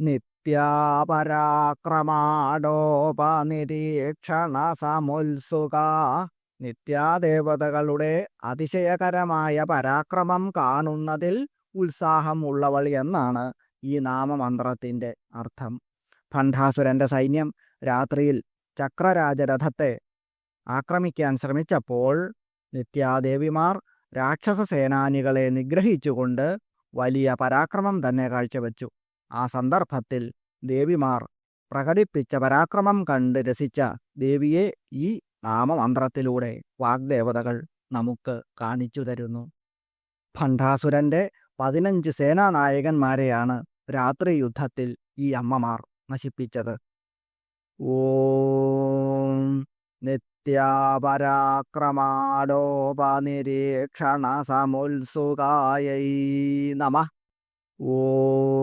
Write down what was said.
നിത്യാപരാക്രമാടോപനിരീക്ഷണ സമുത്സുക നിത്യാദേവതകളുടെ അതിശയകരമായ പരാക്രമം കാണുന്നതിൽ ഉത്സാഹം ഉള്ളവൾ എന്നാണ് ഈ നാമമന്ത്രത്തിന്റെ അർത്ഥം. ഭണ്ഡാസുരന്റെ സൈന്യം രാത്രിയിൽ ചക്രരാജരഥത്തെ ആക്രമിക്കാൻ ശ്രമിച്ചപ്പോൾ നിത്യാദേവിമാർ രാക്ഷസ സേനാനികളെ നിഗ്രഹിച്ചുകൊണ്ട് വലിയ പരാക്രമം തന്നെ കാഴ്ചവെച്ചു. ആ സന്ദർഭത്തിൽ ദേവിമാർ പ്രകടിപ്പിച്ച പരാക്രമം കണ്ട് രസിച്ച ദേവിയെ ഈ നാമമന്ത്രത്തിലൂടെ വാഗ്ദേവതകൾ നമുക്ക് കാണിച്ചു തരുന്നു. ഭണ്ഡാസുരന്റെ പതിനഞ്ച് സേനാനായകന്മാരെയാണ് രാത്രി യുദ്ധത്തിൽ ഈ അമ്മമാർ നശിപ്പിച്ചത്. ഓം നിത്യാപരാക്രമാടോപനിരീക്ഷണ സമുത്സുകായൈ നമ. ഓം